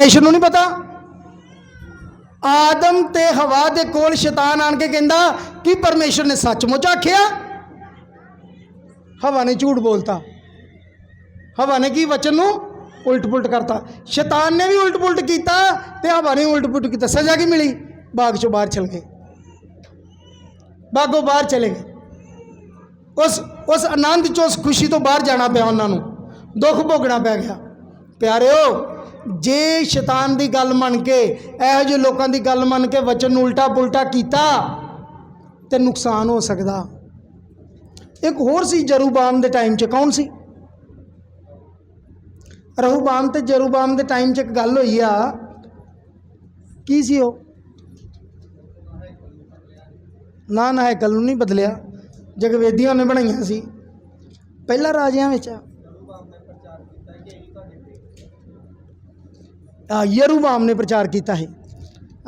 ਪਰਮੇਸ਼ਰ ਨੂੰ ਨਹੀਂ ਪਤਾ? ਆਦਮ ਤੇ ਹਵਾ ਦੇ ਕੋਲ ਸ਼ੈਤਾਨ ਆਣ ਕੇ ਕਹਿੰਦਾ, ਕਿ ਪਰਮੇਸ਼ਰ ਨੇ ਸੱਚਮੁੱਚ ਆਖਿਆ? ਹਵਾ ਨੇ ਝੂਠ ਬੋਲਤਾ। ਹਵਾ ਨੇ ਕੀ ਵਚਨ ਨੂੰ? ਉਲਟ ਪੁਲਟ ਕਰਤਾ। ਸ਼ੈਤਾਨ ਨੇ ਵੀ ਉਲਟ ਪੁਲਟ ਕੀਤਾ ਤੇ ਹਵਾ ਨੇ ਉਲਟ ਪੁਲਟ ਕੀਤਾ। ਸਜ਼ਾ ਕੀ ਮਿਲੀ? ਬਾਗ ਚੋਂ ਬਾਹਰ ਚਲ ਗਏ। ਬਾਗੋਂ ਬਾਹਰ ਚਲੇ ਗਏ। ਉਸ ਉਸ ਆਨੰਦ ਚੋਂ ਉਸ ਖੁਸ਼ੀ ਤੋਂ ਬਾਹਰ ਜਾਣਾ ਪਿਆ ਉਹਨਾਂ ਨੂੰ। ਦੁੱਖ ਭੋਗਣਾ ਪੈ ਗਿਆ। ਪਿਆਰਿਓ ਜੇ ਸ਼ੈਤਾਨ ਦੀ ਗੱਲ ਮੰਨ ਕੇ, ਇਹੋ ਜਿਹੇ ਲੋਕਾਂ ਦੀ ਗੱਲ ਮੰਨ ਕੇ ਵਚਨ ਨੂੰ ਉਲਟਾ ਪੁਲਟਾ ਕੀਤਾ, ਤੇ ਨੁਕਸਾਨ ਹੋ ਸਕਦਾ। ਇੱਕ ਹੋਰ ਸੀ ਜਰੂਬਾਮ ਦੇ ਟਾਈਮ 'ਚ, ਕੌਣ ਸੀ? ਰਹੂਬਾਮ ਤੇ ਜਰੂਬਾਮ ਦੇ ਟਾਈਮ 'ਚ ਇੱਕ ਗੱਲ ਹੋਈ ਆ। ਕੀ ਸੀ ਉਹ? ਨਾ ਨਾ ਗੱਲ ਨੂੰ ਨਹੀਂ ਬਦਲਿਆ। ਜਗਵੇਦੀਆਂ ਨੇ ਬਣਾਈਆਂ ਸੀ। ਪਹਿਲਾ ਰਾਜਿਆਂ ਵਿੱਚ ਯਰੂਬਾਮ ਨੇ ਪ੍ਰਚਾਰ ਕੀਤਾ ਹੈ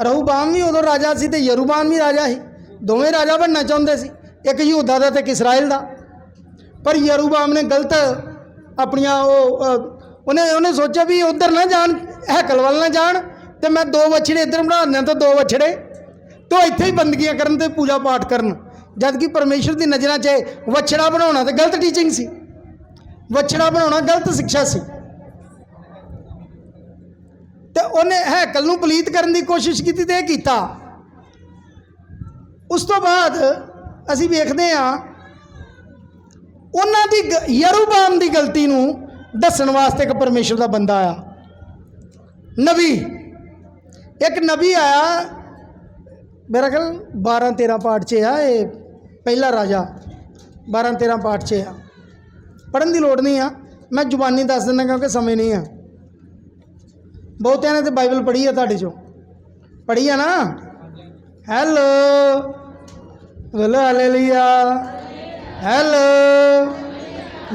ਰਹੂਬਾਮ ਵੀ ਉਦੋਂ ਰਾਜਾ ਸੀ ਤੇ ਯਰੂਬਾਮ ਵੀ ਰਾਜਾ ਸੀ। ਦੋਵੇਂ ਰਾਜਾ ਬਣਨਾ ਚਾਹੁੰਦੇ ਸੀ, ਇੱਕ ਯਹੂਦਾ ਦਾ ਤੇ ਇੱਕ ਇਸਰਾਇਲ ਦਾ। ਪਰ ਯਰੂਬਾਮ ਨੇ ਗਲਤ ਆਪਣੀਆਂ ਉਹ ਉਹਨੇ ਉਹਨੇ ਸੋਚਿਆ ਵੀ ਉਧਰ ਨਾ ਜਾਣ, ਹੈਕਲ ਵੱਲ ਨਾ ਜਾਣ ਤੇ ਮੈਂ ਦੋ ਵਛੜੇ ਇੱਧਰ ਬਣਾ ਦਿਆਂ ਤਾਂ ਦੋ ਵਛੜੇ। ਤੋ ਇੱਥੇ ਹੀ ਬੰਦਗੀਆਂ ਕਰਨ ਤੇ ਪੂਜਾ ਪਾਠ ਕਰਨ। ਜਦ ਕਿ ਪਰਮੇਸ਼ਰ ਦੀ ਨਜ਼ਰਾਂ 'ਚ ਵਛੜਾ ਬਣਾਉਣਾ ਤੇ ਗਲਤ ਟੀਚਿੰਗ ਸੀ। ਵਛੜਾ ਬਣਾਉਣਾ ਗਲਤ ਸਿੱਖਿਆ ਸੀ। ਤੇ ਉਹਨੇ ਹੈਕਲ ਨੂੰ ਪਲੀਤ ਕਰਨ ਦੀ ਕੋਸ਼ਿਸ਼ ਕੀਤੀ ਤੇ ਇਹ ਕੀਤਾ। ਉਸ ਤੋਂ ਬਾਅਦ ਅਸੀਂ ਵੇਖਦੇ ਹਾਂ ਉਹਨਾਂ ਦੀ ਗ- ਯਰੂਬਾਮ ਦੀ ਗਲਤੀ ਨੂੰ ਦੱਸਣ ਵਾਸਤੇ ਇੱਕ ਪਰਮੇਸ਼ਰ ਦਾ ਬੰਦਾ ਆਇਆ। ਨਬੀ। ਇੱਕ ਨਬੀ ਆਇਆ, ਮੇਰਾ ਖਿਆਲ 12 13 ਪਾਠ 'ਚ ਆ ਇਹ, ਪਹਿਲਾ ਰਾਜਾ। 12 13 ਪਾਠ 'ਚ ਆ। ਪੜਨ ਦੀ ਲੋੜ ਨਹੀਂ ਆ। ਮੈਂ ਜ਼ੁਬਾਨੀ ਦੱਸ ਦਿੰਦਾ ਕਿਉਂਕਿ ਸਮੇਂ ਨਹੀਂ ਆ। ਬਹੁਤਿਆਂ ਨੇ ਤੇ ਬਾਈਬਲ ਪੜ੍ਹੀ ਆ ਤੁਹਾਡੇ ਚੋਂ। ਪੜ੍ਹੀ ਆ ਨਾ? ਹੈਲੋ। ਬੋਲੋ ਹਾਲੇਲੂਇਆ। ਹੈਲੋ।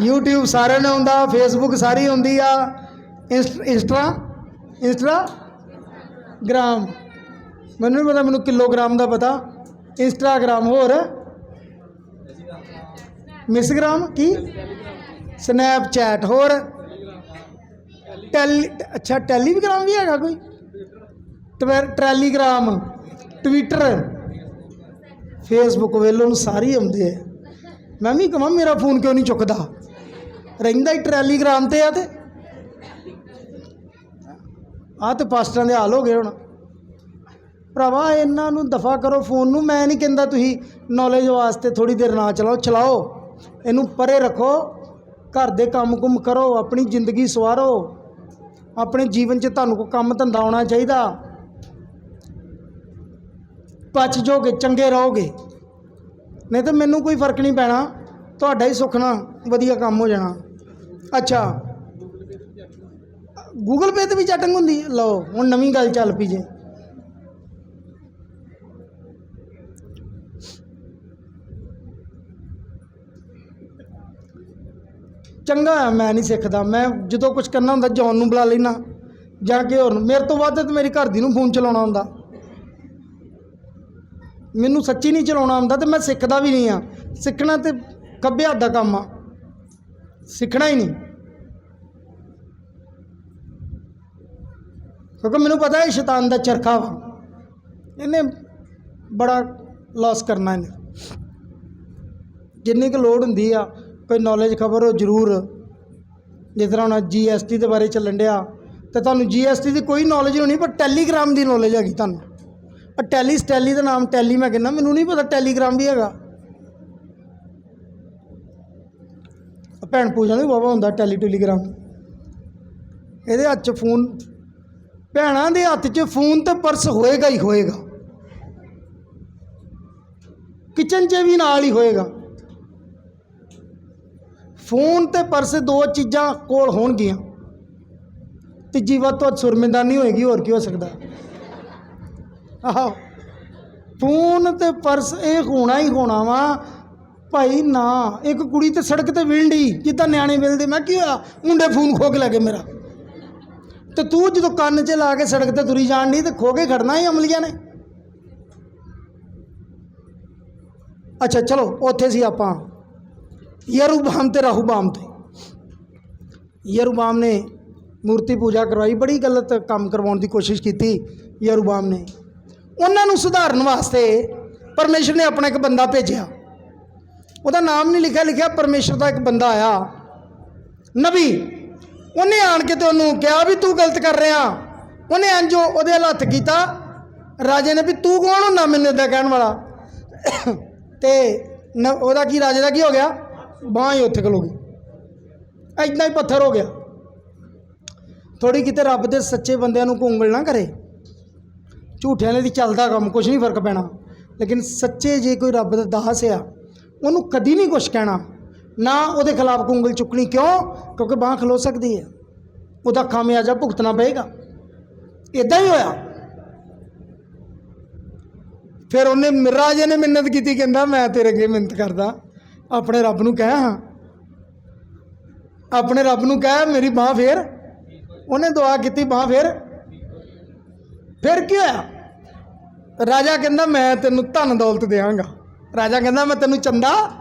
YouTube ਸਾਰਿਆਂ ਨੂੰ ਆਉਂਦਾ, Facebook ਸਾਰੀ ਹੁੰਦੀ ਆ। Insta insta? ਇੰਸਟਾ? ਗ੍ਰਾਮ। ਮੈਨੂੰ ਨਹੀਂ ਪਤਾ, ਮੈਨੂੰ ਕਿਲੋਗ੍ਰਾਮ ਦਾ ਪਤਾ। ਇੰਸਟਾਗ੍ਰਾਮ ਹੋਰ। ਮਿਸਗ੍ਰਾਮ ਕੀ? ਸਨੈਪਚੈਟ ਹੋਰ। ਟੈਲੀ, ਅੱਛਾ ਟੈਲੀਗ੍ਰਾਮ ਵੀ ਹੈਗਾ ਕੋਈ? ਟਵੈ- ਟੈਲੀਗ੍ਰਾਮ, ਟਵਿੱਟਰ। ਫੇਸਬੁੱਕ ਵੇਲੋ ਨੂੰ ਸਾਰੇ ਆਉਂਦੇ ਆ। ਮੈਂ ਵੀ ਕਹਾਂ ਮੇਰਾ ਫੋਨ ਕਿਉਂ ਨਹੀਂ ਚੁੱਕਦਾ? ਰਹਿੰਦਾ ਹੀ ਟੈਲੀਗ੍ਰਾਮ ਤੇ ਆ ਤੇ। ਆ ਤੇ ਪਾਸਟਰਾਂ ਦੇ ਹਾਲ ਹੋ ਗਏ ਹੁਣ। ਭਰਾਵਾ, ਇਹਨਾਂ ਨੂੰ ਦਫਾ ਕਰੋ ਫੋਨ ਨੂੰ। ਮੈਂ ਨਹੀਂ ਕਹਿੰਦਾ ਤੁਸੀਂ ਨੌਲੇਜ ਵਾਸਤੇ ਥੋੜੀ ਦੇਰ ਨਾ ਚਲਾਓ ਚਲਾਓ। ਇਹਨੂੰ ਪਰੇ ਰੱਖੋ। ਘਰ ਦੇ ਕੰਮ-ਕੁਮ ਕਰੋ, ਆਪਣੀ ਜ਼ਿੰਦਗੀ ਸਵਾਰੋ। ਆਪਣੇ ਜੀਵਨ 'ਚ ਤੁਹਾਨੂੰ ਕੋਈ ਕੰਮ ਧੰਦਾ ਆਉਣਾ ਚਾਹੀਦਾ। ਪਚ ਜਾਓਗੇ, ਚੰਗੇ ਰਹੋਗੇ। ਨਹੀਂ ਤਾਂ ਮੈਨੂੰ ਕੋਈ ਫ਼ਰਕ ਨਹੀਂ ਪੈਣਾ। ਤੁਹਾਡਾ ਹੀ ਸੁਖਣਾ ਵਧੀਆ ਕੰਮ ਹੋ ਜਾਣਾ। ਅੱਛਾ। ਗੂਗਲ ਪੇ ਤੇ ਵੀ ਚੈਟਿੰਗ ਹੁੰਦੀ ਲਓ, ਹੁਣ ਨਵੀਂ ਗੱਲ ਚੱਲ ਪਈ ਜੇ। ਚੰਗਾ ਹੈ, ਮੈਂ ਨਹੀਂ ਸਿੱਖਦਾ। ਮੈਂ ਜਦੋਂ ਕੁਝ ਕਰਨਾ ਹੁੰਦਾ ਜੌਨ ਨੂੰ ਬੁਲਾ ਲੈਣਾ ਜਾਂ ਕਿ ਹੋਰ ਨੂੰ। ਮੇਰੇ ਤੋਂ ਵੱਧ ਤੇ ਮੇਰੀ ਘਰ ਦੀ ਨੂੰ ਫੋਨ ਚਲਾਉਣਾ ਹੁੰਦਾ। ਮੈਨੂੰ ਸੱਚੀ ਨਹੀਂ ਚਲਾਉਣਾ ਆਉਂਦਾ ਤੇ ਮੈਂ ਸਿੱਖਦਾ ਵੀ ਨਹੀਂ ਆ। ਸਿੱਖਣਾ ਤੇ ਖੱਬੇ ਹੱਥ ਦਾ ਕੰਮ ਆ। ਸਿੱਖਣਾ ਹੀ ਨਹੀਂ। ਕਿਉਂਕਿ ਮੈਨੂੰ ਪਤਾ ਹੈ ਸ਼ੈਤਾਨ ਦਾ ਚਰਖਾ ਵਾ। ਇਹਨੇ ਬੜਾ ਲਾਸ ਕਰਨਾ ਇਹਨੇ। ਜਿੰਨੀ ਕੁ ਲੋੜ ਹੁੰਦੀ ਆ ਕੋਈ ਨੌਲੇਜ ਖਬਰ ਹੋ ਜ਼ਰੂਰ। ਜਿਸ ਤਰ੍ਹਾਂ ਹੁਣ ਜੀਐਸਟੀ ਦੇ ਬਾਰੇ ਚੱਲਣ ਡਿਆ, ਤੇ ਤੁਹਾਨੂੰ ਜੀਐਸਟੀ ਦੀ ਕੋਈ ਨੌਲੇਜ ਹੋਣੀ ਪਰ ਟੈਲੀਗ੍ਰਾਮ ਦੀ ਨੌਲੇਜ ਹੈਗੀ ਤੁਹਾਨੂੰ। ਆ ਟੈਲੀ ਸਟੈਲੀ ਦਾ ਨਾਮ ਟੈਲੀ ਮੈਂ ਕਹਿੰਦਾ, ਮੈਨੂੰ ਨਹੀਂ ਪਤਾ ਟੈਲੀਗ੍ਰਾਮ ਵੀ ਹੈਗਾ। ਭੈਣ ਪੂਜਾ ਨੂੰ ਬਾਬਾ ਹੁੰਦਾ ਟੈਲੀ ਟੈਲੀਗ੍ਰਾਮ ਇਹਦੇ ਹੱਥ 'ਚ ਫੋਨ, ਭੈਣਾਂ ਦੇ ਹੱਥ 'ਚ ਫੋਨ ਤੇ ਪਰਸ ਹੋਏਗਾ ਹੀ ਹੋਏਗਾ। ਕਿਚਨ 'ਚ ਵੀ ਨਾਲ ਹੀ ਹੋਏਗਾ। ਫੋਨ ਤੇ ਪਰਸ ਦੋ ਚੀਜ਼ਾਂ ਕੋਲ ਹੋਣਗੀਆਂ। ਤੀਜੀ ਵੱਧ ਤੋਂ ਵੱਧ ਸੁਰਮਿੰਦਾਨੀ ਹੋਏਗੀ, ਹੋਰ ਕੀ ਹੋ ਸਕਦਾ? ਆਹੋ। ਫੋਨ ਤੇ ਪਰਸ ਇਹ ਹੋਣਾ ਹੀ ਹੋਣਾ ਵਾ, ਭਾਈ ਨਾ, ਇੱਕ ਕੁੜੀ ਤੇ ਸੜਕ ਤੇ ਵਿਲੜੀ ਜਿੱਦਾਂ ਨਿਆਣੇ ਵਿਲਦੇ। ਮੈਂ ਕੀ ਹੋਇਆ ਮੁੰਡੇ ਫੋਨ ਖੋ ਕੇ ਲੈ ਗਏ ਮੇਰਾ। ਤੇ ਤੂੰ ਜਦੋਂ ਕੰਨ 'ਚ ਲਾ ਕੇ ਸੜਕ ਤੇ ਤੁਰੀ ਜਾਣ ਦੀ ਤੇ ਖੋ ਕੇ ਖੜਨਾ ਹੀ ਅਮਲੀਆਂ ਨੇ। ਅੱਛਾ, ਚਲੋ, ਉੱਥੇ ਸੀ ਆਪਾਂ। ਯਰੂਬਾਮ ਤੇ ਰਾਹੂਬਾਮ ਤੇ। ਯਰੂਬਾਮ ਨੇ ਮੂਰਤੀ ਪੂਜਾ ਕਰਵਾਈ, ਬੜੀ ਗਲਤ ਕੰਮ ਕਰਵਾਉਣ ਦੀ ਕੋਸ਼ਿਸ਼ ਕੀਤੀ ਯਰੂਬਾਮ ਨੇ। ਉਹਨਾਂ ਨੂੰ ਸੁਧਾਰਨ ਵਾਸਤੇ ਪਰਮੇਸ਼ਰ ਨੇ ਆਪਣਾ ਇੱਕ ਬੰਦਾ ਭੇਜਿਆ। ਉਹਦਾ ਨਾਮ ਨਹੀਂ ਲਿਖਿਆ ਲਿਖਿਆ ਪਰਮੇਸ਼ਰ ਦਾ ਇੱਕ ਬੰਦਾ ਆਇਆ। ਨਬੀ, ਉਹਨੇ ਆਣ ਕੇ ਤੇ ਉਹਨੂੰ ਕਿਹਾ ਵੀ ਤੂੰ ਗਲਤ ਕਰ ਰਿਹਾ। ਉਹਨੇ ਅੰਜੋ ਉਹਦੇ ਹੱਥ ਕੀਤਾ। ਰਾਜੇ ਨੇ ਵੀ ਤੂੰ ਕੌਣ ਹੁੰਦਾ ਮੈਨੂੰ ਇਦਾਂ ਕਹਿਣ ਵਾਲਾ? ਤੇ ਨ- ਉਹਦਾ ਕੀ ਰਾਜੇ ਦਾ ਕੀ ਹੋ ਗਿਆ? ਬਾਂਹ ਹੀ ਉੱਥੇ ਖਲੋ ਗਈ। ਐਦਾਂ ਹੀ ਪੱਥਰ ਹੋ ਗਿਆ। ਥੋੜੀ ਕਿਤੇ ਰੱਬ ਦੇ ਸੱਚੇ ਬੰਦਿਆਂ ਨੂੰ ਉਂਗਲ ਨਾ ਕਰੇ। ਝੂਠਿਆਂ ਨੇ ਦੀ ਚੱਲਦਾ ਕੰਮ ਕੁਝ ਨਹੀਂ ਫ਼ਰਕ ਪੈਣਾ। ਲੇਕਿਨ ਸੱਚੇ ਜੇ ਕੋਈ ਰੱਬ ਦਾ ਦਾਸ ਆ, ਉਹਨੂੰ ਕਦੀ ਨਹੀਂ ਕੁਝ ਕਹਿਣਾ। ਨਾ ਉਹਦੇ ਖਿਲਾਫ ਉਂਗਲ ਚੁੱਕਣੀ ਕਿਉਂ? ਕਿਉਂਕਿ ਬਾਂਹ ਖਲੋ ਸਕਦੀ ਹੈ। ਉਹਦਾ ਖਾਮਿਆਜਾ ਭੁਗਤਣਾ ਪਏਗਾ। ਇਦਾਂ ਹੀ ਹੋਇਆ। ਫਿਰ ਉਹਨੇ ਰਾਜੇ ਨੇ ਮਿੰਨਤ ਕੀਤੀ, ਕਹਿੰਦਾ ਮੈਂ ਤੇਰੇ ਅੱਗੇ ਮਿੰਨਤ ਕਰਦਾ। ਆਪਣੇ ਰੱਬ ਨੂੰ ਕਹਿ ਹਾਂ। ਆਪਣੇ ਰੱਬ ਨੂੰ ਕਹਿ, ਮੇਰੀ ਬਾਹ ਫੇਰ। ਉਹਨੇ ਦੁਆ ਕੀਤੀ, ਬਾਹ ਫੇਰ। ਫਿਰ ਕੀ ਹੋਇਆ? ਰਾਜਾ ਕਹਿੰਦਾ, ਮੈਂ ਤੈਨੂੰ ਧਨ ਦੌਲਤ ਦੇਵਾਂਗਾ ਰਾਜਾ ਕਹਿੰਦਾ, ਮੈਂ ਤੈਨੂੰ ਚੰਦਾ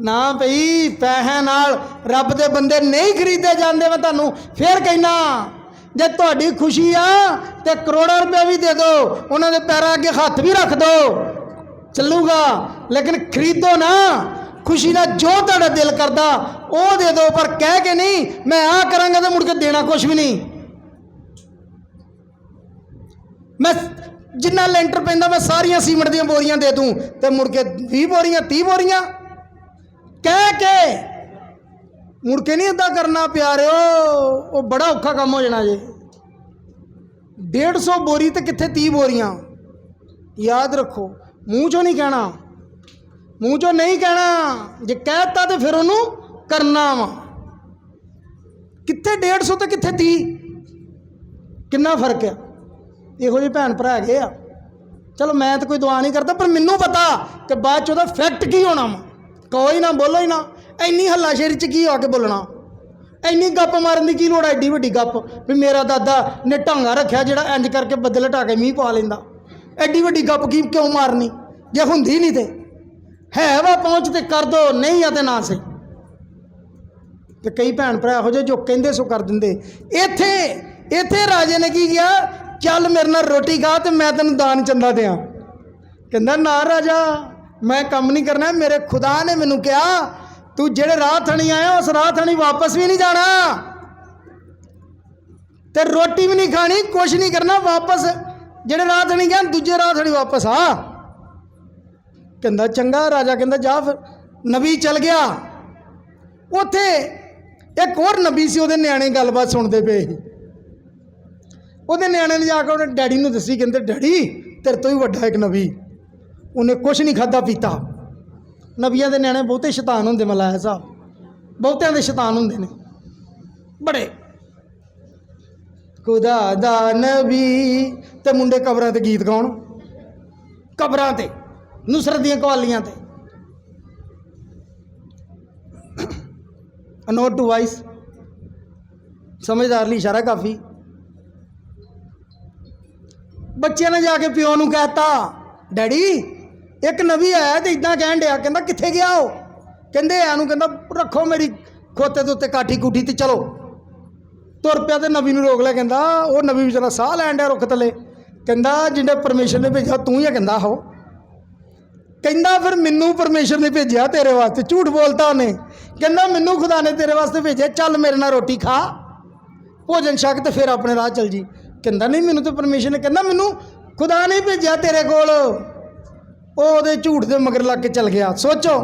ਨਾ ਭਈ ਪੈਸੇ ਨਾਲ ਰੱਬ ਦੇ ਬੰਦੇ ਨਹੀਂ ਖਰੀਦੇ ਜਾਂਦੇ ਮੈਂ ਤੁਹਾਨੂੰ। ਫੇਰ ਕਹਿਣਾ ਜੇ ਤੁਹਾਡੀ ਖੁਸ਼ੀ ਆ, ਤੇ ਕਰੋੜਾਂ ਰੁਪਏ ਵੀ ਦੇ ਦਿਓ ਉਹਨਾਂ ਦੇ ਪੈਰਾਂ ਅੱਗੇ ਹੱਥ ਵੀ ਰੱਖ ਦਿਓ ਚੱਲੂਗਾ। ਲੇਕਿਨ ਖਰੀਦੋ ਨਾ। ਖੁਸ਼ੀ ਦਾ ਜੋ ਤੁਹਾਡਾ ਦਿਲ ਕਰਦਾ, ਉਹ ਦੇ ਦਿਓ, ਪਰ ਕਹਿ ਕੇ ਨਹੀਂ, ਮੈਂ ਆ ਕਰਾਂਗਾ ਤੇ ਮੁੜ ਕੇ ਦੇਣਾ ਕੁਝ ਵੀ ਨਹੀਂ। ਮੈਂ ਜਿੰਨਾ ਲੈਂਟਰ ਪੈਂਦਾ, ਮੈਂ ਸਾਰੀਆਂ ਸੀਮਟ ਦੀਆਂ ਬੋਰੀਆਂ ਦੇ ਦੂੰ, ਤੇ ਮੁੜ ਕੇ 20 ਬੋਰੀਆਂ 30 ਬੋਰੀਆਂ। ਕਹਿ ਕੇ ਮੁੜ ਕੇ ਨਹੀਂ ਇਦਾਂ ਕਰਨਾ, ਪਿਆਰਿਓ, ਉਹ ਬੜਾ ਔਖਾ ਕੰਮ ਹੋ ਜਾਣਾ ਜੇ। 150 ਬੋਰੀ ਤੇ ਕਿੱਥੇ 30 ਬੋਰੀਆਂ? ਯਾਦ ਰੱਖੋ, ਮੂੰਹ ਚੋਂ ਨਹੀਂ ਕਹਿਣਾ। ਮੂੰਹ ਚੋਂ ਨਹੀਂ ਕਹਿਣਾ। ਜੇ ਕਹਿਤਾ ਤੇ ਫਿਰ ਉਹਨੂੰ ਕਰਨਾ ਵਾ। ਕਿੱਥੇ 150 ਤੇ ਕਿੱਥੇ 30 ਕਿੰਨਾ ਫ਼ਰਕ ਆ? ਇਹੋ ਜਿਹੇ ਭੈਣ ਭਰਾ ਹੈਗੇ ਆ। ਚਲੋ ਮੈਂ ਤਾਂ ਕੋਈ ਦੁਆ ਨਹੀਂ ਕਰਦਾ, ਪਰ ਮੈਨੂੰ ਪਤਾ ਕਿ ਬਾਅਦ ਚ ਉਹਦਾ ਫੈਕਟ ਕੀ ਹੋਣਾ ਵਾ। ਕੋਈ ਨਾ ਬੋਲੋ ਹੀ ਨਾ। ਇੰਨੀ ਹੱਲਾਸ਼ੇਰੀ ਚ ਕੀ ਆ ਕੇ ਬੋਲਣਾ? ਇੰਨੀ ਗੱਪ ਮਾਰਨ ਦੀ ਕੀ ਲੋੜ ਐ ਏਡੀ ਵੱਡੀ ਗੱਪ ਵੀ ਮੇਰਾ ਦਾਦਾ ਨੇ ਢਾਂਗਾ ਰੱਖਿਆ ਜਿਹੜਾ ਇੰਜ ਕਰਕੇ ਬੱਦਲ ਢਾ ਕੇ ਮੀਂਹ ਪਾ ਲੈਂਦਾ। ਐਡੀ ਵੱਡੀ ਗੱਪ ਕੀ ਕਿਉਂ ਮਾਰਨੀ? ਜੇ ਹੁੰਦੀ ਨਹੀਂ ਤੇ। ਹੈ ਵਾ ਪਹੁੰਚ ਤੇ ਕਰ ਦੋ, ਨਹੀਂ ਆ ਤੇ ਨਾ ਸਹੀ। ਤੇ ਕਈ ਭੈਣ ਭਰਾ ਇਹੋ ਜਿਹੇ ਜੋ ਕਹਿੰਦੇ ਸੋ ਕਰ ਦਿੰਦੇ। ਇੱਥੇ ਇੱਥੇ ਰਾਜੇ ਨੇ ਕੀ ਕਿਹਾ? ਚੱਲ ਮੇਰੇ ਨਾਲ ਰੋਟੀ ਖਾ ਤੇ ਮੈਂ ਤੈਨੂੰ ਦਾਨ ਚੰਦਾ ਦਿਆਂ। ਕਹਿੰਦਾ, ਨਾ ਰਾਜਾ, ਮੈਂ ਕੰਮ ਨਹੀਂ ਕਰਨਾ, ਮੇਰੇ ਖੁਦਾ ਨੇ ਮੈਨੂੰ ਕਿਹਾ, ਤੂੰ ਜਿਹੜੇ ਰਾਹ ਥਣੀ ਆਇਆ, ਉਸ ਰਾਹ ਥਣੀ ਵਾਪਸ ਵੀ ਨਹੀਂ ਜਾਣਾ। ਤੇ ਰੋਟੀ ਵੀ ਨਹੀਂ ਖਾਣੀ, ਕੁਛ ਨਹੀਂ ਕਰਨਾ, ਵਾਪਸ ਜਿਹੜੇ ਰਾਹ ਥਣੀ ਗਿਆ, ਦੂਜੇ ਰਾਹ ਥਣੀ ਵਾਪਸ ਆ। ਕਹਿੰਦਾ, ਚੰਗਾ ਰਾਜਾ, ਕਹਿੰਦਾ, ਜਾ ਫਿਰ। ਨਬੀ ਚਲ ਗਿਆ। ਉੱਥੇ ਇੱਕ ਹੋਰ ਨਬੀ ਸੀ, ਉਹਦੇ ਨਿਆਣੇ ਗੱਲਬਾਤ ਸੁਣਦੇ ਪਏ ਸੀ। ਉਹਦੇ ਨਿਆਣੇ ਨੇ ਜਾ ਕੇ ਉਹਨੇ ਡੈਡੀ ਨੂੰ ਦੱਸੀ, ਕਹਿੰਦੇ, ਡੈਡੀ, ਤੇਰੇ ਤੋਂ ਵੀ ਵੱਡਾ ਇੱਕ ਨਬੀ। ਉਹਨੇ ਕੁਝ ਨਹੀਂ ਖਾਦਾ ਪੀਤਾ। ਨਬੀਆਂ ਦੇ ਨਿਆਣੇ ਬਹੁਤੇ ਸ਼ੈਤਾਨ ਹੁੰਦੇ, ਮਲਾਇਆ ਸਾਹਿਬ। ਬਹੁਤਿਆਂ ਦੇ ਸ਼ੈਤਾਨ ਹੁੰਦੇ ਨੇ। ਬੜੇ। ਖੁਦਾ ਦਾ ਨਬੀ ਤੇ ਮੁੰਡੇ ਕਬਰਾਂ ਤੇ ਗੀਤ ਗਾਉਣ। ਕਬਰਾਂ ਤੇ। ਨੁਸਰਤ ਦੀਆਂ ਕਵਾਲੀਆਂ ਤੇ। ਅਨੋਟ ਟੂ ਵਾਈਸ ਸਮਝਦਾਰ ਲਈ ਇਸ਼ਾਰਾ ਕਾਫੀ। ਬੱਚਿਆਂ ਨੇ ਜਾ ਕੇ ਪਿਓ ਨੂੰ ਕਹਿਤਾ, ਡੈਡੀ, ਇੱਕ ਨਵੀਂ ਆਇਆ ਤੇ ਇਦਾਂ ਕਹਿਣ ਡਿਆ, ਕਹਿੰਦਾ, ਕਿੱਥੇ ਗਿਆ ਉਹ? ਕਹਿੰਦੇ ਆ ਨੂੰ ਕਹਿੰਦਾ, ਰੱਖੋ ਮੇਰੀ ਖੋਤੇ ਦੇ ਉੱਤੇ ਕਾਠੀ ਕੂਠੀ ਤੇ ਚਲੋ। ਤੁਰ ਪਿਆ ਤੇ ਨਵੀਂ ਨੂੰ ਰੋਕ ਲਿਆ, ਕਹਿੰਦਾ, ਉਹ ਨਵੀ ਵਿਚਾਰਾ ਸਾਹ ਲੈਣ ਡਿਆ ਰੁੱਖ ਥੱਲੇ। ਕਹਿੰਦਾ, ਜਿੰਨੇ ਪਰਮਿਸ਼ਨ ਨੇ ਭੇਜਿਆ, ਤੂੰ ਹੀ ਆ, ਕਹਿੰਦਾ ਹੋ ਕਹਿੰਦਾ ਫਿਰ ਮੈਨੂੰ ਪਰਮੇਸ਼ਰ ਨੇ ਭੇਜਿਆ ਤੇਰੇ ਵਾਸਤੇ, ਝੂਠ ਬੋਲਤਾ ਉਹਨੇ। ਕਹਿੰਦਾ ਮੈਨੂੰ ਖੁਦਾ ਨੇ ਤੇਰੇ ਵਾਸਤੇ ਭੇਜਿਆ, ਚੱਲ ਮੇਰੇ ਨਾਲ ਰੋਟੀ ਖਾ। ਭੋਜਨ ਛਕ ਤੇ ਫਿਰ ਆਪਣੇ ਰਾਹ ਚੱਲ ਜੀ। ਕਹਿੰਦਾ ਨਹੀਂ, ਮੈਨੂੰ ਤਾਂ ਪਰਮੇਸ਼ਰ ਨੇ ਕਹਿੰਦਾ ਮੈਨੂੰ ਖੁਦਾ ਨੇ ਭੇਜਿਆ ਤੇਰੇ ਕੋਲ। ਉਹ ਉਹਦੇ ਝੂਠ ਦੇ ਮਗਰ ਲੱਗ ਕੇ ਚੱਲ ਗਿਆ। ਸੋਚੋ,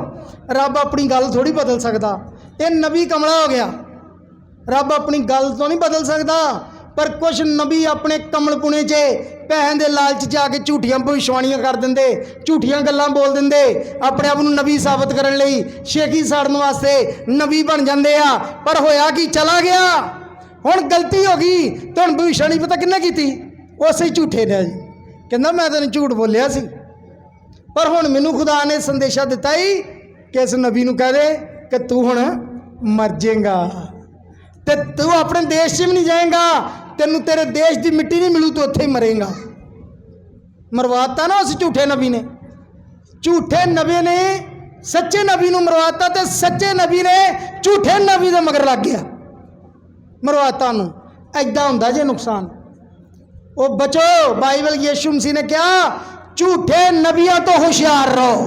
ਰੱਬ ਆਪਣੀ ਗੱਲ ਥੋੜੀ ਬਦਲ ਸਕਦਾ। ਇਹ ਨਬੀ ਕਮਲਾ ਹੋ ਗਿਆ। ਰੱਬ ਆਪਣੀ ਗੱਲ ਤੋਂ ਨਹੀਂ ਬਦਲ ਸਕਦਾ, ਪਰ ਕੁਝ ਨਬੀ ਆਪਣੇ ਕਮਲਪੁਣੇ 'ਚ ਪੈਸਿਆਂ ਦੇ ਲਾਲਚ 'ਚ ਆ ਕੇ ਝੂਠੀਆਂ ਭਵਿਸ਼ਵਾਣੀਆਂ ਕਰ ਦਿੰਦੇ, ਝੂਠੀਆਂ ਗੱਲਾਂ ਬੋਲ ਦਿੰਦੇ, ਆਪਣੇ ਆਪ ਨੂੰ ਨਬੀ ਸਾਬਤ ਕਰਨ ਲਈ ਸ਼ੇਖੀ ਸਾੜਨ ਵਾਸਤੇ ਨਬੀ ਬਣ ਜਾਂਦੇ ਆ। ਪਰ ਹੋਇਆ ਕੀ? ਚਲਾ ਗਿਆ। ਹੁਣ ਗਲਤੀ ਹੋ ਗਈ। ਤੇ ਹੁਣ ਭਵਿਸ਼ਵਾਣੀ ਪਤਾ ਕਿੰਨੇ ਕੀਤੀ? ਉਸੇ ਹੀ ਝੂਠੇ ਨੇ ਜੀ। ਕਹਿੰਦਾ ਮੈਂ ਤੈਨੂੰ ਝੂਠ ਬੋਲਿਆ ਸੀ। ਪਰ ਹੁਣ ਮੈਨੂੰ ਖੁਦਾ ਨੇ ਸੰਦੇਸ਼ਾ ਦਿੱਤਾ ਹੀ ਕਿ ਇਸ ਨਬੀ ਨੂੰ ਕਹਿ ਦੇ ਕਿ ਤੂੰ ਹੁਣ ਮਰ ਜਾਏਗਾ। ਤੇ ਤੂੰ ਆਪਣੇ ਦੇਸ਼ 'ਚ ਵੀ ਨਹੀਂ ਜਾਏਗਾ। ਤੈਨੂੰ ਤੇਰੇ ਦੇਸ਼ ਦੀ ਮਿੱਟੀ ਨਹੀਂ ਮਿਲੂ ਤੂੰ ਉੱਥੇ ਹੀ ਮਰੇਗਾ ਮਰਵਾਤਾ ਨਾ ਉਸ ਝੂਠੇ ਨਬੀ ਨੇ ਝੂਠੇ ਨਬੀ ਨੇ ਸੱਚੇ ਨਬੀ ਨੂੰ ਮਰਵਾਤਾ ਤੇ ਸੱਚੇ ਨਬੀ ਨੇ ਝੂਠੇ ਨਬੀ ਦੇ ਮਗਰ ਲੱਗ ਗਿਆ ਮਰਵਾਤਾ ਨੂੰ ਐਦਾਂ ਹੁੰਦਾ ਜੇ ਨੁਕਸਾਨ ਉਹ ਬਚੋ ਬਾਈਬਲ ਯੀਸ਼ੂ ਮਸੀਹ ਨੇ ਕਿਹਾ ਝੂਠੇ ਨਬੀਆਂ ਤੋਂ ਹੁਸ਼ਿਆਰ ਰਹੋ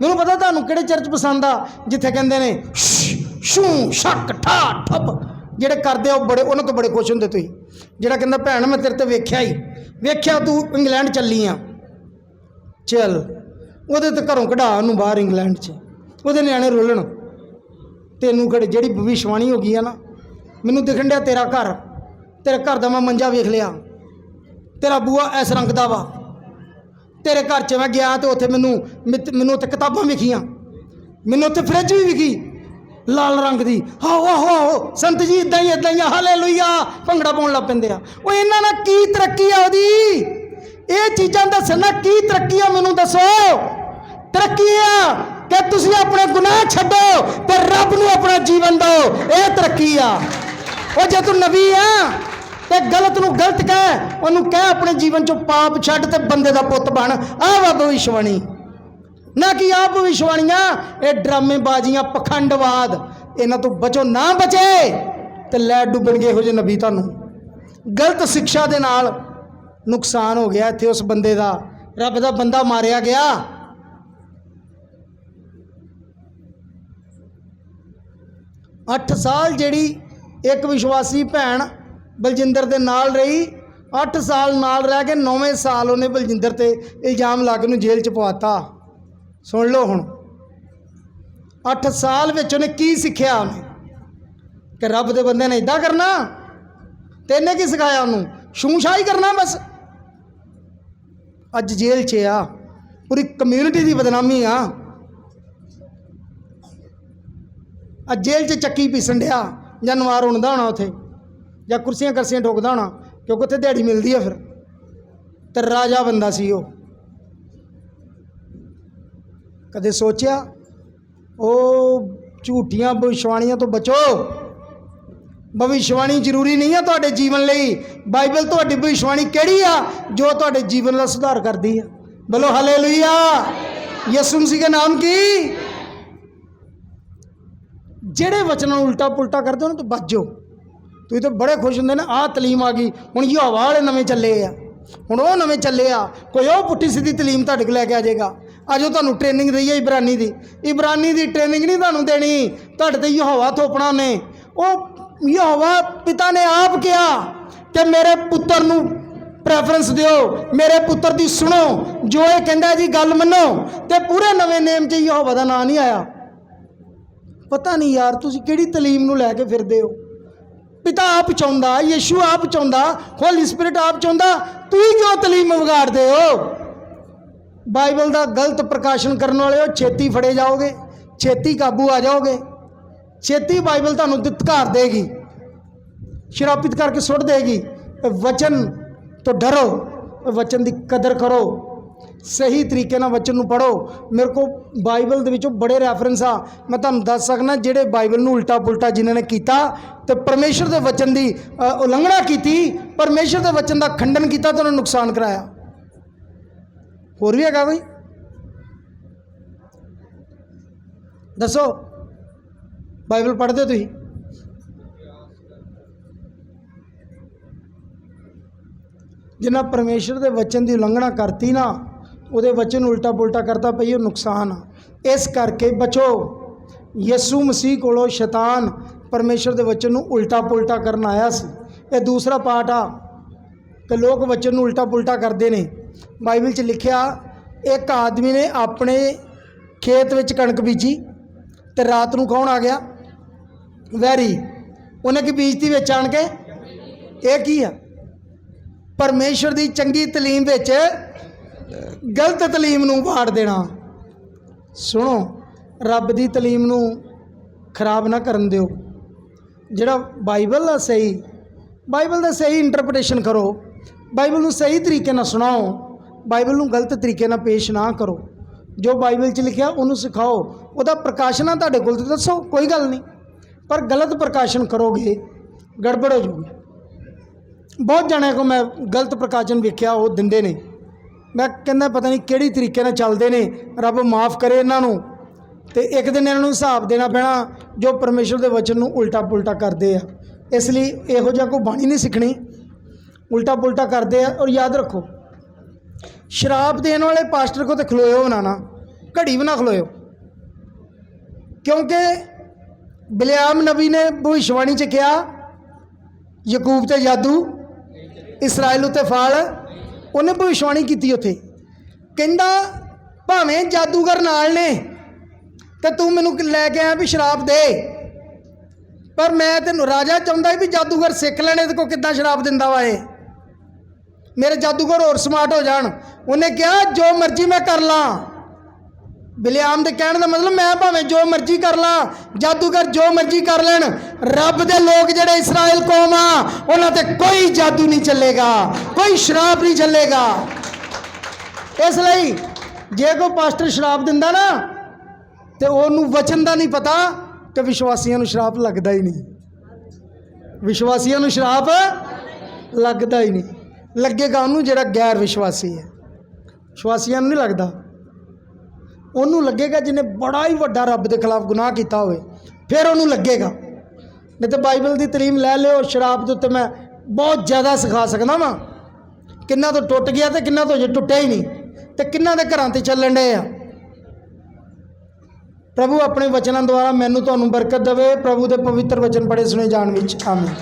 ਮੈਨੂੰ ਪਤਾ ਤੁਹਾਨੂੰ ਕਿਹੜੇ ਚਰਚ ਪਸੰਦ ਆ ਜਿੱਥੇ ਕਹਿੰਦੇ ਨੇ ਸ਼, ਸ਼ੂ ਸ਼ੱਕ ਠਾ ਠੱਪ ਜਿਹੜੇ ਕਰਦੇ ਆ ਉਹ ਬੜੇ, ਉਹਨਾਂ ਤੋਂ ਬੜੇ ਖੁਸ਼ ਹੁੰਦੇ ਤੁਸੀਂ। ਜਿਹੜਾ ਕਹਿੰਦਾ, ਭੈਣ, ਮੈਂ ਤੇਰੇ ਤੇ ਵੇਖਿਆ ਹੀ ਵੇਖਿਆ, ਤੂੰ ਇੰਗਲੈਂਡ ਚੱਲੀ ਆ। ਚੱਲ, ਉਹਦੇ ਤੇ ਘਰੋਂ ਕਢਾ ਉਹਨੂੰ ਬਾਹਰ ਇੰਗਲੈਂਡ 'ਚ। ਉਹਦੇ ਨਿਆਣੇ ਰੋਲਣ। ਤੈਨੂੰ ਕਿਹੜੇ, ਜਿਹੜੀ ਭਵਿਸ਼ਵਾਣੀ ਹੋ ਗਈ ਆ ਨਾ, ਮੈਨੂੰ ਦਿਖਣ ਡਿਆ ਤੇਰਾ ਘਰ। ਤੇਰੇ ਘਰ ਦਾ ਮੈਂ ਮੰਜਾ ਵੇਖ ਲਿਆ। ਤੇਰਾ ਬੂਆ ਇਸ ਰੰਗ ਦਾ ਵਾ। ਤੇਰੇ ਘਰ 'ਚ ਮੈਂ ਗਿਆ ਤੇ ਉੱਥੇ ਮੈਨੂੰ ਮਿੱਤ- ਮੈਨੂੰ ਉੱਥੇ ਕਿਤਾਬਾਂ ਵਿਖੀਆਂ। ਮੈਨੂੰ ਉੱਥੇ ਫ੍ਰਿਜ ਵੀ ਵਿਖੀ। ਲਾਲ ਰੰਗ ਦੀ। ਆਹੋ ਆਹੋ ਆਹੋ। ਸੰਤ ਜੀ ਇਦਾਂ ਹੀ ਇਦਾਂ ਹੀ। ਆ, ਹਾਲੇਲੂਇਆ। ਭੰਗੜਾ ਪਾਉਣ ਲੱਗ ਪੈਂਦੇ ਆ। ਉਹ ਇਹਨਾਂ ਨਾਲ ਕੀ ਤਰੱਕੀ ਆ ਉਹਦੀ? ਇਹ ਚੀਜ਼ਾਂ ਦੱਸਣਾ ਕੀ ਤਰੱਕੀ ਆ ਮੈਨੂੰ ਦੱਸੋ? ਤਰੱਕੀ ਆ ਕਿ ਤੁਸੀਂ ਆਪਣੇ ਗੁਨਾਹ ਛੱਡੋ ਤੇ ਰੱਬ ਨੂੰ ਆਪਣਾ ਜੀਵਨ ਦਿਓ। ਇਹ ਤਰੱਕੀ ਆ। ਉਹ ਜੇ ਤੂੰ ਨਬੀ ਆ ਤੇ ਗਲਤ ਨੂੰ ਗਲਤ ਕਹਿ ਉਹਨੂੰ ਕਹਿ ਆਪਣੇ ਜੀਵਨ ਚੋਂ ਪਾਪ ਛੱਡ ਤੇ ਬੰਦੇ ਦਾ ਪੁੱਤ ਬਣ। ਆਹ ਵਾ ਭਵਿਸ਼ਵਾਣੀ। ਨਾ ਕਿ ਆਪ ਭਵਿਸ਼ਵਾਣੀਆਂ ਇਹ ਡਰਾਮੇਬਾਜ਼ੀਆਂ, ਪਖੰਡਵਾਦ, ਇਹਨਾਂ ਤੋਂ ਬਚੋ, ਨਾ ਬਚੇ ਤੇ ਲੈ ਡੁੱਬਣਗੇ ਇਹੋ ਜਿਹੇ ਨਬੀ ਤੁਹਾਨੂੰ। ਗਲਤ ਸਿੱਖਿਆ ਦੇ ਨਾਲ ਨੁਕਸਾਨ ਹੋ ਗਿਆ ਇੱਥੇ ਉਸ ਬੰਦੇ ਦਾ। ਰੱਬ ਦਾ ਬੰਦਾ ਮਾਰਿਆ ਗਿਆ। ਅੱਠ ਸਾਲ ਜਿਹੜੀ ਇੱਕ ਵਿਸ਼ਵਾਸੀ ਭੈਣ ਬਲਜਿੰਦਰ ਦੇ ਨਾਲ ਰਹੀ 8 ਸਾਲ ਨਾਲ ਰਹਿ ਕੇ 9ਵੇਂ ਸਾਲ ਉਹਨੇ ਬਲਜਿੰਦਰ ਤੇ ਇਲਜ਼ਾਮ ਲਾ ਕੇ ਉਹਨੂੰ ਜੇਲ੍ਹ ਚ ਪਵਾਤਾ ਸੁਣ ਲਓ ਹੁਣ। 8 ਸਾਲ ਵਿੱਚ ਉਹਨੇ ਕੀ ਸਿੱਖਿਆ ਉਹਨੇ? ਕਿ ਰੱਬ ਦੇ ਬੰਦੇ ਨੇ ਇਦਾਂ ਕਰਨਾ, ਤੇ ਇਹਨੇ ਕੀ ਸਿਖਾਇਆ ਉਹਨੂੰ? ਸ਼ੂਸ਼ਾਈ ਕਰਨਾ ਬਸ। ਅੱਜ ਜੇਲ੍ਹ 'ਚ ਆ। ਪੂਰੀ ਕਮਿਊਨਿਟੀ ਦੀ ਬਦਨਾਮੀ ਆ। ਅੱਜ ਜੇਲ੍ਹ 'ਚ ਚੱਕੀ ਪੀਸਣ ਡਿਆ। ਜਾਂ ਨਵਾਰ ਉਣਦਾ ਹੋਣਾ ਉੱਥੇ। ਜਾਂ ਕੁਰਸੀਆਂ ਕਰਸੀਆਂ ਠੋਕਦਾ ਹੋਣਾ। ਕਿਉਂਕਿ ਉੱਥੇ ਦਿਹਾੜੀ ਮਿਲਦੀ ਆ ਫਿਰ। ਤੇ ਰਾਜਾ ਬੰਦਾ ਸੀ ਉਹ। ਕਦੇ ਸੋਚਿਆ, ਉਹ ਝੂਠੀਆਂ ਭਵਿਸ਼ਵਾਣੀਆਂ ਤੋਂ ਬਚੋ। ਭਵਿਸ਼ਵਾਣੀ ਜ਼ਰੂਰੀ ਨਹੀਂ ਆ ਤੁਹਾਡੇ ਜੀਵਨ ਲਈ। ਬਾਈਬਲ ਤੁਹਾਡੀ ਭਵਿਸ਼ਵਾਣੀ ਕਿਹੜੀ ਆ? ਜੋ ਤੁਹਾਡੇ ਜੀਵਨ ਦਾ ਸੁਧਾਰ ਕਰਦੀ ਆ। ਬੋਲੋ ਹਾਲੇਲੂਇਆ ਯਿਸੂ ਮਸੀਹ ਦੇ ਨਾਮ ਕੀ? ਜਿਹੜੇ ਵਚਨਾਂ ਨੂੰ ਉਲਟਾ ਪੁਲਟਾ ਕਰਦੇ ਉਹਨਾਂ ਤੋਂ ਬਚ ਜਾਓ ਤੁਸੀਂ ਤਾਂ ਬੜੇ ਖੁਸ਼ ਹੁੰਦੇ ਨੇ, ਆਹ ਤਲੀਮ ਆ ਗਈ। ਹੁਣ ਯਹੋਵਾ ਵਾਲੇ ਨਵੇਂ ਚੱਲੇ ਆ। ਹੁਣ ਉਹ ਨਵੇਂ ਚੱਲੇ ਆ। ਕੋਈ ਉਹ ਪੁੱਠੀ ਸਿੱਧੀ ਤਲੀਮ ਤੁਹਾਡੇ ਕੋਲ ਲੈ ਕੇ ਆ ਜਾਏਗਾ। ਅੱਜ ਉਹ ਤੁਹਾਨੂੰ ਟ੍ਰੇਨਿੰਗ ਦਈ ਹੈ ਇਬਰਾਨੀ ਦੀ। ਇਬਰਾਨੀ ਦੀ ਟ੍ਰੇਨਿੰਗ ਨਹੀਂ ਤੁਹਾਨੂੰ ਦੇਣੀ। ਤੁਹਾਡੇ ਤੇ ਯਹੋਵਾ ਥੋਪਣਾ ਨੇ ਉਹ ਯਹੋਵਾ ਪਿਤਾ ਨੇ ਆਪ ਕਿਹਾ ਕਿ ਮੇਰੇ ਪੁੱਤਰ ਨੂੰ ਪ੍ਰੈਫਰੈਂਸ ਦਿਓ, ਮੇਰੇ ਪੁੱਤਰ ਦੀ ਸੁਣੋ, ਜੋ ਇਹ ਕਹਿੰਦਾ ਜੀ ਗੱਲ ਮੰਨੋ। ਤੇ ਪੂਰੇ ਨਵੇਂ ਨੇਮ 'ਚ ਯਹੋਵਾ ਦਾ ਨਾਂ ਨਹੀਂ ਆਇਆ। ਪਤਾ ਨਹੀਂ ਯਾਰ, ਤੁਸੀਂ ਕਿਹੜੀ ਤਲੀਮ ਨੂੰ ਲੈ ਕੇ ਫਿਰਦੇ ਹੋ? ਪਿਤਾ ਆਪ ਚਾਹੁੰਦਾ, ਯੀਸ਼ੂ ਆਪ ਚਾਹੁੰਦਾ, ਹੋਲੀ ਸਪਿਰਿਟ ਆਪ ਚਾਹੁੰਦਾ, ਤੁਸੀਂ ਕਿਉਂ ਤਲੀਮ ਵਿਗਾੜਦੇ ਹੋ? ਬਾਈਬਲ ਦਾ ਗਲਤ ਪ੍ਰਕਾਸ਼ਨ ਕਰਨ ਵਾਲਿਓ, ਛੇਤੀ ਫੜੇ ਜਾਓਗੇ, ਛੇਤੀ ਕਾਬੂ ਆ ਜਾਓਗੇ। ਛੇਤੀ ਬਾਈਬਲ ਤੁਹਾਨੂੰ ਦਿੱਤਕਾਰ ਦੇਗੀ, ਸ਼ਰਾਪਿਤ ਕਰਕੇ ਸੁੱਟ ਦੇਗੀ। ਵਚਨ ਤੋਂ ਡਰੋ, ਵਚਨ ਦੀ ਕਦਰ ਕਰੋ। ਸਹੀ ਤਰੀਕੇ ਨਾਲ ਵਚਨ ਨੂੰ ਪੜੋ ਮੇਰੇ ਕੋ ਬਾਈਬਲ ਦੇ ਵਿੱਚੋਂ ਬੜੇ ਰੈਫਰੈਂਸ ਆ। ਮੈਂ ਤੁਹਾਨੂੰ ਦੱਸ ਸਕਦਾ, ਜਿਹੜੇ ਬਾਈਬਲ ਨੂੰ ਉਲਟਾ ਪੁਲਟਾ ਜਿਨ੍ਹਾਂ ਨੇ ਕੀਤਾ ਤੇ ਪਰਮੇਸ਼ਰ ਦੇ ਵਚਨ ਦੀ ਉਲੰਘਣਾ ਕੀਤੀ, ਪਰਮੇਸ਼ਰ ਦੇ ਵਚਨ ਦਾ ਖੰਡਨ ਕੀਤਾ ਤੇ ਉਹਨਾਂ ਨੂੰ ਨੁਕਸਾਨ ਕਰਾਇਆ। ਹੋਰ ਵੀ ਹੈਗਾ ਕੋਈ? ਦੱਸੋ। ਬਾਈਬਲ ਪੜ੍ਹਦੇ ਹੋ ਤੁਸੀਂ? ਜਿਨ੍ਹਾਂ ਪਰਮੇਸ਼ਰ ਦੇ ਵਚਨ ਦੀ ਉਲੰਘਣਾ ਕਰਤੀ ਨਾ, ਉਹਦੇ ਵਚਨ ਉਲਟਾ ਪੁਲਟਾ ਕਰਤਾ ਪਈ ਉਹ ਨੁਕਸਾਨ ਆ। ਇਸ ਕਰਕੇ ਬਚੋ। ਯਿਸੂ ਮਸੀਹ ਕੋਲੋਂ ਸ਼ੈਤਾਨ ਪਰਮੇਸ਼ਰ ਦੇ ਵਚਨ ਨੂੰ ਉਲਟਾ ਪੁਲਟਾ ਕਰਨ ਆਇਆ ਸੀ। ਇਹ ਦੂਸਰਾ ਪਾਠ ਆ। ਕਿ ਲੋਕ ਵਚਨ ਨੂੰ ਉਲਟਾ ਪੁਲਟਾ ਕਰਦੇ ਨੇ। ਬਾਈਬਲ 'ਚ ਲਿਖਿਆ, ਇੱਕ ਆਦਮੀ ਨੇ ਆਪਣੇ ਖੇਤ ਵਿੱਚ ਕਣਕ ਬੀਜੀ ਤੇ ਰਾਤ ਨੂੰ ਕੌਣ ਆ ਗਿਆ? ਵੈਰੀ। ਉਹਨੇ ਕੀ ਬੀਜਤੀ ਵਿੱਚ ਆਣ ਕੇ? ਇਹ ਕੀ ਆ? ਪਰਮੇਸ਼ਰ ਦੀ ਚੰਗੀ ਤਲੀਮ ਵਿੱਚ, ਗਲਤ ਤਲੀਮ ਨੂੰ ਵਾੜ ਦੇਣਾ। ਸੁਣੋ, ਰੱਬ ਦੀ ਤਲੀਮ ਨੂੰ ਖਰਾਬ ਨਾ ਕਰਨ ਦਿਓ। ਜਿਹੜਾ ਬਾਈਬਲ ਦਾ ਸਹੀ, ਬਾਈਬਲ ਦਾ ਸਹੀ ਇੰਟਰਪ੍ਰੀਟੇਸ਼ਨ ਕਰੋ। ਬਾਈਬਲ ਨੂੰ ਸਹੀ ਤਰੀਕੇ ਨਾਲ ਸੁਣਾਓ, ਬਾਈਬਲ ਨੂੰ ਗਲਤ ਤਰੀਕੇ ਨਾਲ ਪੇਸ਼ ਨਾ ਕਰੋ। ਜੋ ਬਾਈਬਲ 'ਚ ਲਿਖਿਆ, ਉਹਨੂੰ ਸਿਖਾਓ। ਉਹਦਾ ਪ੍ਰਕਾਸ਼ਨ ਆ ਤੁਹਾਡੇ ਕੋਲ ਤੇ ਦੱਸੋ, ਕੋਈ ਗੱਲ ਨਹੀਂ। ਪਰ ਗਲਤ ਪ੍ਰਕਾਸ਼ਨ ਕਰੋਗੇ, ਗੜਬੜ ਹੋ ਜਾਊਗੀ ਬਹੁਤ ਜਣਿਆਂ ਕੋ ਮੈਂ ਗਲਤ ਪ੍ਰਕਾਸ਼ਨ ਵੇਖਿਆ, ਉਹ ਦਿੰਦੇ ਨੇ। ਮੈਂ ਕਹਿੰਦਾ ਪਤਾ ਨਹੀਂ ਕਿਹੜੀ ਤਰੀਕੇ ਨਾਲ ਚੱਲਦੇ ਨੇ, ਰੱਬ ਮਾਫ ਕਰੇ ਇਹਨਾਂ ਨੂੰ ਤੇ ਇੱਕ ਦਿਨ ਇਹਨਾਂ ਨੂੰ ਹਿਸਾਬ ਦੇਣਾ ਪੈਣਾ, ਜੋ ਪਰਮੇਸ਼ਰ ਦੇ ਵਚਨ ਨੂੰ ਉਲਟਾ ਪੁਲਟਾ ਕਰਦੇ ਆ। ਇਸ ਲਈ ਇਹੋ ਜਿਹਾ ਕੋਈ ਬਾਣੀ ਨਹੀਂ ਸਿੱਖਣੀ। ਉਲਟਾ ਪੁਲਟਾ ਕਰਦੇ ਆ ਔਰ ਯਾਦ ਰੱਖੋ, ਸ਼ਰਾਬ ਦੇਣ ਵਾਲੇ ਪਾਸਟਰ ਕੋ ਤੇ ਖਲੋਇਓ ਨਾ ਨਾ, ਘੜੀ ਵੀ ਨਾ ਖਲੋਇਓ। ਕਿਉਂਕਿ ਬਿਲਿਆਮ ਨਬੀ ਨੇ ਭਵਿੱਖਬਾਣੀ ਚ ਕਿਹਾ, ਯਕੂਬ ਤੇ ਜਾਦੂ, ਇਸਰਾਇਲ ਉਤੇ ਫਾਲ, ਉਹਨੇ ਭਵਿੱਖਬਾਣੀ ਕੀਤੀ ਉੱਥੇ। ਕਹਿੰਦਾ, ਭਾਵੇਂ ਜਾਦੂਗਰ ਨਾਲ ਨੇ, ਤੇ ਤੂੰ ਮੈਨੂੰ ਲੈ ਕੇ ਆਇਆ ਵੀ ਸ਼ਰਾਬ ਦੇ, ਪਰ ਮੈਂ ਤੈਨੂੰ ਰਾਜਾ ਚਾਹੁੰਦਾ ਵੀ ਜਾਦੂਗਰ ਸਿੱਖ ਲੈਣੇ ਤੇ ਕੋ ਕਿੱਦਾਂ ਸ਼ਰਾਬ ਦਿੰਦਾ ਵਾ ਇਹ। ਮੇਰੇ ਜਾਦੂਗਰ ਹੋਰ ਸਮਾਰਟ ਹੋ ਜਾਣ। ਉਹਨੇ ਕਿਹਾ, ਜੋ ਮਰਜ਼ੀ ਮੈਂ ਕਰ ਲਾਂ। ਬਿਲਿਆਮ ਦੇ ਕਹਿਣ ਦਾ ਮਤਲਬ ਮੈਂ ਭਾਵੇਂ ਜੋ ਮਰਜ਼ੀ ਕਰ ਲਾਂ, ਜਾਦੂਗਰ ਜੋ ਮਰਜ਼ੀ ਕਰ ਲੈਣ, ਰੱਬ ਦੇ ਲੋਕ ਜਿਹੜੇ ਇਸਰਾਇਲ ਕੌਮ ਆ, ਉਹਨਾਂ ਤੇ ਕੋਈ ਜਾਦੂ ਨਹੀਂ ਚੱਲੇਗਾ, ਕੋਈ ਸ਼ਰਾਬ ਨਹੀਂ ਚੱਲੇਗਾ। ਇਸ ਲਈ ਜੇ ਕੋਈ ਪਾਸਟਰ ਸ਼ਰਾਬ ਦਿੰਦਾ ਨਾ, ਤੇ ਉਹਨੂੰ ਵਚਨ ਦਾ ਨਹੀਂ ਪਤਾ ਕਿ ਵਿਸ਼ਵਾਸੀਆਂ ਨੂੰ ਸ਼ਰਾਪ ਲੱਗਦਾ ਹੀ ਨਹੀਂ। ਵਿਸ਼ਵਾਸੀਆਂ ਨੂੰ ਸ਼ਰਾਪ ਲੱਗਦਾ ਹੀ ਨਹੀਂ। ਲੱਗੇਗਾ ਉਹਨੂੰ ਜਿਹੜਾ ਗੈਰ ਵਿਸ਼ਵਾਸੀ ਹੈ। ਵਿਸ਼ਵਾਸੀਆਂ ਨੂੰ ਨਹੀਂ ਲੱਗਦਾ। ਉਹਨੂੰ ਲੱਗੇਗਾ ਜਿਹਨੇ ਬੜਾ ਹੀ ਵੱਡਾ ਰੱਬ ਦੇ ਖਿਲਾਫ ਗੁਨਾਹ ਕੀਤਾ ਹੋਵੇ, ਫਿਰ ਉਹਨੂੰ ਲੱਗੇਗਾ। ਨਹੀਂ ਤਾਂ ਬਾਈਬਲ ਦੀ ਤਰੀਮ ਲੈ ਲਿਓ, ਸ਼ਰਾਬ ਦੇ ਉੱਤੇ ਮੈਂ ਬਹੁਤ ਜ਼ਿਆਦਾ ਸਿਖਾ ਸਕਦਾ ਵਾਂ। ਕਿੰਨਾ ਤੋਂ ਟੁੱਟ ਗਿਆ ਤੇ ਕਿੰਨਾ ਤੋਂ ਜੇ ਟੁੱਟਿਆ ਹੀ ਨਹੀਂ, ਤੇ ਕਿੰਨਾ ਦੇ ਘਰਾਂ ਤੇ ਚੱਲਣ ਡਏ ਆ। ਪ੍ਰਭੂ ਆਪਣੇ ਵਚਨਾਂ ਦੁਆਰਾ ਮੈਨੂੰ ਤੁਹਾਨੂੰ ਬਰਕਤ ਦੇਵੇ, ਪ੍ਰਭੂ ਦੇ ਪਵਿੱਤਰ ਵਚਨ ਪੜੇ ਸੁਣੇ ਜਾਣ ਵਿੱਚ, ਆਮੀਨ।